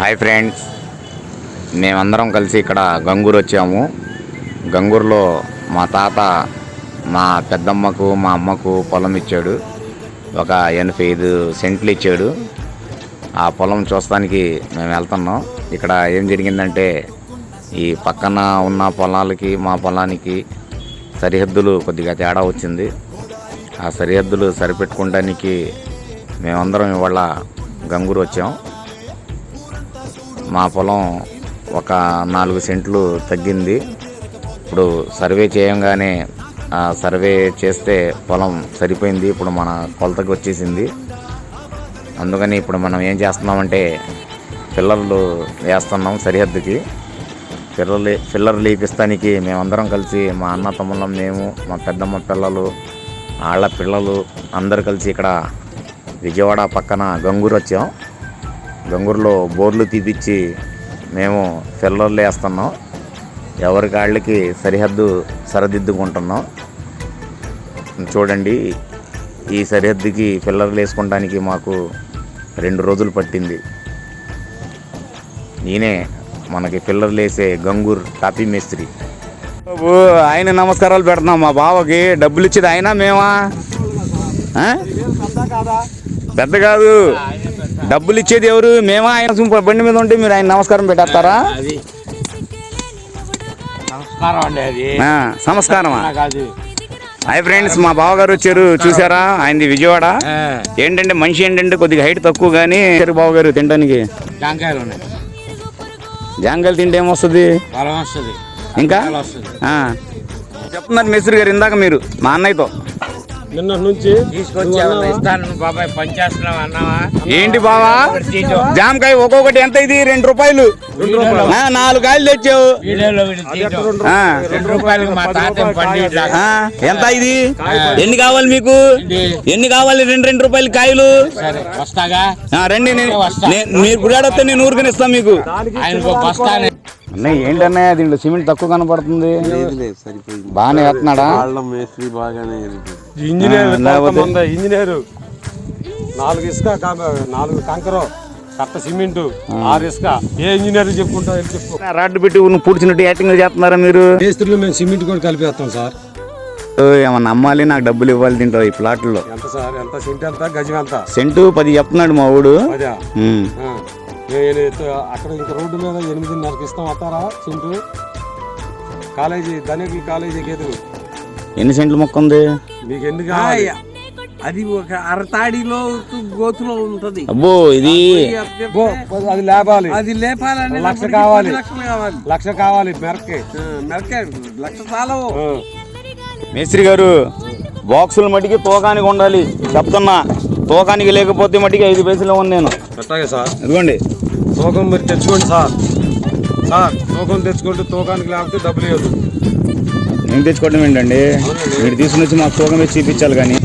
Hi friends. మేమందరం కలిసి ఇక్కడ గంగూరు వచ్చాము. గంగూరులో మా తాత మా పెద్దమ్మకు మా అమ్మకు పొలం ఇచ్చాడు. ఒక ఎనభై ఐదు సెంట్లు ఇచ్చాడు. ఆ పొలం చూస్తానికి మేము వెళ్తున్నాం. ఇక్కడ ఏం జరిగిందంటే ఈ పక్కన ఉన్న పొలాలకి మా పొలానికి సరిహద్దులు కొద్దిగా తేడా వచ్చింది. ఆ సరిహద్దులు సరిపెట్టుకోవడానికి మేమందరం ఇవాళ గంగూరు వచ్చాం. మా పొలం ఒక నాలుగు సెంట్లు తగ్గింది. ఇప్పుడు సర్వే చేయంగానే సర్వే చేస్తే పొలం సరిపోయింది. ఇప్పుడు మన కొలతకు వచ్చేసింది. అందుకని ఇప్పుడు మనం ఏం చేస్తున్నామంటే పిల్లర్లు వేస్తున్నాం సరిహద్దుకి. పిల్లర్లు పిల్లర్లు లేపిస్తానికి మేమందరం కలిసి మా అన్న తమ్ముళ్ళం మేము మా పెద్దమ్మ పిల్లలు వాళ్ళ పిల్లలు అందరు కలిసి ఇక్కడ విజయవాడ పక్కన గంగూరు వచ్చాం. గంగూరులో బోర్లు తీపిచ్చి మేము పిల్లర్లు వేస్తున్నాం. ఎవరి కాళ్ళకి సరిహద్దు సరిదిద్దుకుంటున్నాం. చూడండి ఈ సరిహద్దుకి పిల్లర్లు వేసుకోవడానికి మాకు రెండు రోజులు పట్టింది. నేనే మనకి పిల్లర్లు వేసే గంగూర్ టాపీ మేస్త్రి. బాబు ఆయన నమస్కారాలు పెడుతున్నాం మా బావకి. డబ్బులు ఇచ్చేది ఆయన మేమా? పెద్ద కాదు? డబ్బులు ఇచ్చేది ఎవరు? మేమా? ఆయన బండి మీద ఉంటే మీరు ఆయన నమస్కారం పెట్టేస్తారా? నమస్కారమా? హాయ్ ఫ్రెండ్స్ మా బావగారు వచ్చారు చూసారా ఆయనది విజయవాడ. ఏంటంటే మనిషి ఏంటంటే కొద్దిగా హైట్ తక్కువ కానీ బావగారు తినడానికి. జాంకాయలు ఉన్నాయి. జాంకాయలు తింటే ఏమొస్తుంది? ఇంకా. చెప్తున్నారు మేస్త్రి గారు ఇందాక మీరు మా అన్నయ్యతో. నిన్న నుంచి బాబాయ్ అన్నావా? ఏంటి బావా. జామకాయ ఒక్కొక్కటి ఎంత ఇది? రెండు రూపాయలు. ఆ, నాలుగు కాయలు తెచ్చావు. రెండు మా తాత ఆ, ఎంత ఇది? ఎన్ని కావాలి మీకు? ఎన్ని కావాలి? రెండు రెండు రూపాయలు కాయలు. సరే వస్తాగా? ఆ, రండి నేను మీరు గుడాడొస్తే నేను ఊరికని ఇస్తాను మీకు. బస్తానే అన్నయ్య ఏంటన్నయ్య దీంట్లో సిమెంట్ తక్కువ కనపడుతుంది. సరిపోయింది. బాగానే వేస్తున్నాడా? వాళ్ళ మేస్త్రి బాగానే. ఇంజనీర్ కొంతమంది ఇంజనీర్. నాలుగు ఇసుక కామ- నాలుగు కంకర కట్ట సిమెంట్ ఆరు ఇసుక. ఏ ఇంజనీర్ చెప్పుకుంటా వెళ్ళి చెప్పు. రాడ్డు పెట్టి నువ్వు పూడ్చినట్టు యాక్టింగ్ చేస్తున్నారా మీరు? మేస్త్రిలో మేము సిమెంట్ కూడా కలిపేస్తాం సార్. ఓ, ఏమన్నా అమ్మాలి నాకు డబ్బులు ఇవ్వాలి దీంట్లో ఈ ప్లాట్లో. ఎంత సార్? ఎంత? సెంట్ ఎంత? గజం ఎంత? సెంటు పది చెప్తున్నాడు మా ఊడు. అదే ఉమ్. ఆ. అక్కడ ఇంకా రోడ్డు మీద ఎనిమిదిన్నరకి ఇస్తాం వస్తారా సెంటు కాలేజీ ధనికుల కాలేజీకి ఎదురు ఎన్ని సెంట్లు మొక్క ఉంది మీకు ఎన్ని కావాలి? అది ఒక అరతాడిలో గోతులో ఉంటది. అబ్బో ఇది అది లేపాలి. అది లేపాలని లక్ష కావాలి. లక్ష కావాలి. మెరకే. ఆ, మెరకాయ లక్ష చాలవు మేస్త్రి గారు బాక్సులు మట్టికి తోకానికి ఉండాలి. చెప్తున్నా తోకానికి లేకపోతే మట్టికి ఐదు పైసలు ఉంది నేను. సార్. ఇదిగోండి. తూకం మీరు తెచ్చుకోండి సార్ సార్ తూకం తెచ్చుకుంటే తూకానికి లేకపోతే డబ్బులు ఇవ్వదు నేను తెచ్చుకోవడం ఏంటండి మీరు తీసుకుని వచ్చి మాకు తూకం వేసి చూపించాలి కానీ